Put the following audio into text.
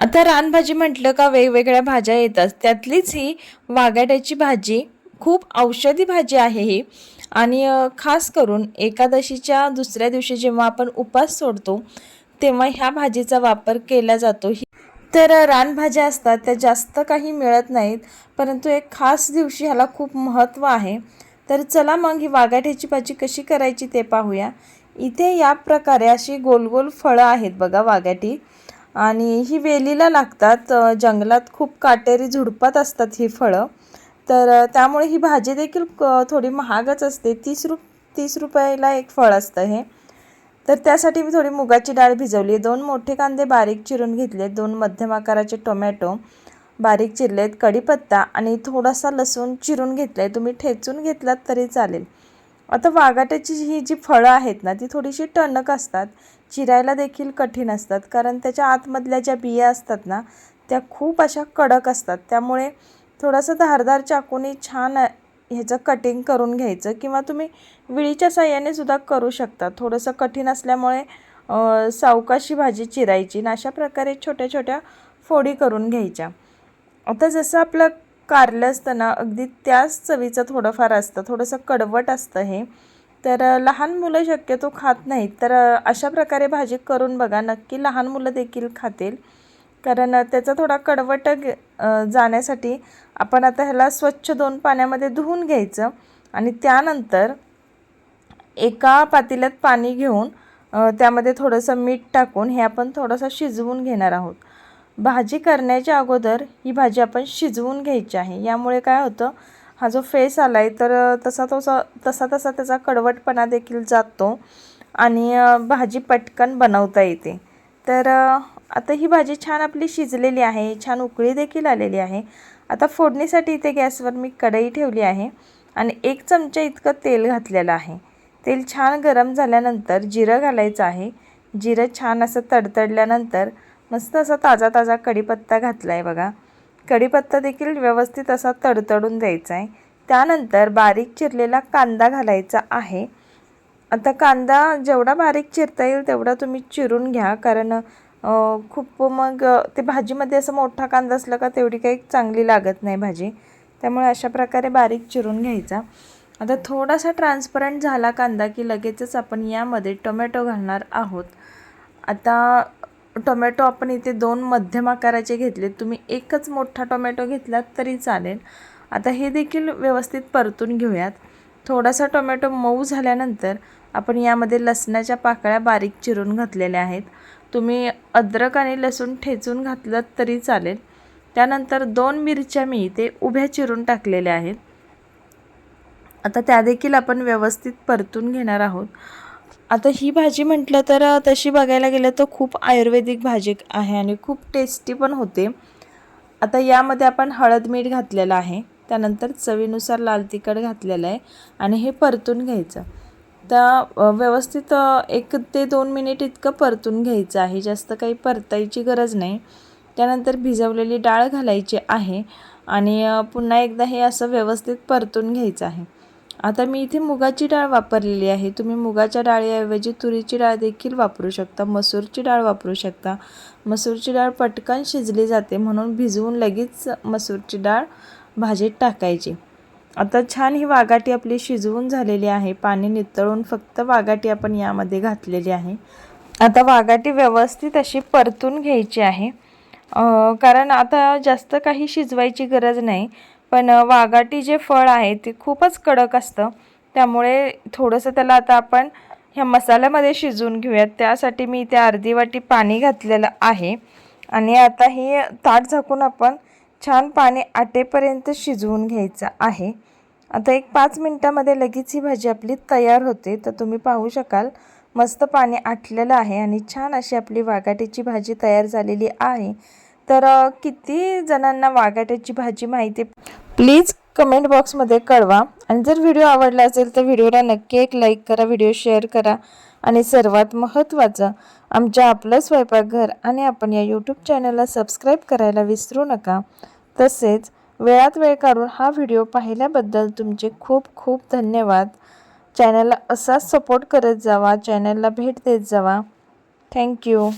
आता रानभाजी म्हटलं का वेगवेगळ्या भाज्या येतात. त्यातलीच ही वागाट्याची भाजी खूप औषधी भाजी आहे ही. आणि खास करून एकादशीच्या दुसऱ्या दिवशी जेव्हा आपण उपास सोडतो तेव्हा ह्या भाजीचा वापर केला जातो. ही तर रानभाज्या असतात त्या जास्त काही मिळत नाहीत परंतु एक खास दिवशी ह्याला खूप महत्त्व आहे. तर चला मग ही वागाट्याची भाजी कशी करायची ते पाहूया. इथे या प्रकारे अशी गोल गोल फळं आहेत बघा वागाटी. आणि ही वेलीला लागतात. जंगलात खूप काटेरी झुडपात असतात ही फळं. तर त्यामुळे ही भाजी देखील क- थोडी महागच असते. तीस रुप तीस रुपयाला एक फळ असतं हे. तर त्यासाठी मी थोडी मुगाची डाळ भिजवली. दोन मोठे कांदे बारीक चिरून घेतले दोन मध्यम आकाराचे टोमॅटो बारीक चिरलेत. कढीपत्ता आणि थोडासा लसूण चिरून घेतलाय. तुम्ही ठेचून घेतलात तरी चालेल. आता वागाट्याची ही जी फळं आहेत ना ती थोडीशी टणक असतात. चिरायला देखील कठीण असतात. कारण त्याच्या आतमधल्या ज्या बिया असतात ना त्या खूप अशा कडक असतात. त्यामुळे थोडंसं धारदार चाकूने छान ह्याचं कटिंग करून घ्यायचं किंवा तुम्ही विळीच्या साह्याने सुद्धा करू शकता. थोडंसं कठीण असल्यामुळे सावकाशी भाजी चिरायची आणि अशा प्रकारे छोट्या छोट्या फोडी करून घ्यायच्या. आता जसं आपलं कारलं असतं ना अगदी त्याच चवीचं थोडंफार असतं थोडंसं कडवट असतं हे. तर लहान मुलं शक्यतो खात नाहीत. तर अशा प्रकारे भाजी करून बघा नक्की लहान मुलं देखील खातील. कारण त्याचा थोडा कडवट ग- जाण्यासाठी आपण आता ह्याला स्वच्छ दोन पाण्यामध्ये धुवून घ्यायचं आणि त्यानंतर एका पातेल्यात पाणी घेऊन त्यामध्ये थोडंसं मीठ टाकून हे आपण थोडंसं शिजवून घेणार आहोत. भाजी करण्याच्या अगोदर ही भाजी आपण शिजवून घ्यायची आहे. यामुळे काय होतं हा जो फेस आला आहे तर तसा तसा तसा तसा त्याचा कडवटपणा देखील जातो आणि भाजी पटकन बनवता येते. तर आता ही भाजी छान आपली शिजलेली आहे छान उकळी देखील आलेली आहे. आता फोडणीसाठी इथे गॅसवर मी कढई ठेवली आहे आणि एक चमचा इतकं तेल घातलेलं आहे. तेल छान गरम झाल्यानंतर जिरं घालायचं आहे. जिरं छान असं तडतडल्यानंतर मस्त असा ताजा ताजा कढीपत्ता घातला आहे बघा. कढीपत्ता देखील व्यवस्थित असा तडतडून द्यायचा आहे त्यानंतर बारीक चिरलेला कांदा घालायचा आहे. आता कांदा जेवढा बारीक चिरता येईल तेवढा तुम्ही चिरून घ्या. कारण खूप मग ते भाजीमध्ये असं मोठा कांदा असला का तेवढी काही चांगली लागत नाही भाजी. त्यामुळे अशा प्रकारे बारीक चिरून घ्यायचा. आता थोडासा ट्रान्सपरंट झाला कांदा की लगेचच आपण यामध्ये टोमॅटो घालणार आहोत. आता टोमॅटो आपण इथे दोन मध्यम आकाराचे घेतले. तुम्ही एकच मोठा टोमॅटो घेतलात तरी चालेल. आता हे देखील व्यवस्थित परतून घेऊयात. थोडासा टोमॅटो मऊ झाल्यानंतर आपण यामध्ये लसणाच्या पाकळ्या बारीक चिरून घातलेल्या आहेत. तुम्ही अद्रक आणि लसूण ठेचून घातलं तरी चालेल. त्यानंतर दोन मिरच्या मी इथे उभ्या चिरून टाकलेल्या आहेत. आता त्या देखील आपण व्यवस्थित परतून घेणार आहोत. आता ही भाजी म्हटलं तर तशी बघायला गेलं तर खूप आयुर्वेदिक भाजी आहे आणि खूप टेस्टी पण होते. आता यामध्ये आपण हळद मीठ घातलेलं आहे. त्यानंतर चवीनुसार लाल तिखट घातलेलं आहे आणि हे परतून घ्यायचं. तर व्यवस्थित एक ते दोन मिनिट इतकं परतून घ्यायचं आहे. जास्त काही परतायची गरज नाही. त्यानंतर भिजवलेली डाळ घालायची आहे आणि पुन्हा एकदा हे असं व्यवस्थित परतून घ्यायचं आहे. आता मी इथे मुगाची डाळ वापरलेली आहे. तुम्ही मुगाच्या डाळीऐवजी तुरीची डाळ देखील वापरू शकता. मसूरची डाळ वापरू शकता. मसूरची डाळ पटकन शिजली जाते म्हणून भिजवून लगेच मसूरची डाळ भाजीत टाकायची. आता छान ही वागाटी आपली शिजवून झालेली आहे. पाणी नितळून फक्त वागाटी आपण यामध्ये घातलेली आहे. आता वागाटी व्यवस्थित अशी परतून घ्यायची आहे. कारण आता जास्त काही शिजवायची गरज नाही. पण वाघाटी जे फळ आहे ते खूपच कडक असतं. त्यामुळे थोडंसं त्याला आता आपण ह्या मसाल्यामध्ये शिजवून घेऊयात. त्यासाठी मी इथे अर्धी वाटी पाणी घातलेलं आहे. आणि आता हे ताट झाकून आपण छान पाणी आटेपर्यंत शिजवून घ्यायचं आहे. आता एक पाच मिनटामध्ये लगेच ही भाजी आपली तयार होते. तर तुम्ही पाहू शकाल मस्त पाणी आटलेलं आहे आणि छान अशी आपली वाघाट्याची भाजी तयार झालेली आहे. तर किती जणांना वाघाट्याची भाजी माहिती प्लीज कमेंट बॉक्समध्ये कळवा. आणि जर व्हिडिओ आवडला असेल तर व्हिडिओला नक्की एक लाईक करा व्हिडिओ शेअर करा आणि सर्वात महत्त्वाचं आमच्या आपलं स्वयंपाकघर आणि आपण या यूट्यूब चॅनलला सबस्क्राईब करायला विसरू नका. तसेच वेळात वेळ काढून हा व्हिडिओ पाहिल्याबद्दल तुमचे खूप खूप धन्यवाद. चॅनलला असाच सपोर्ट करत जावा चॅनलला भेट देत जावा. थँक्यू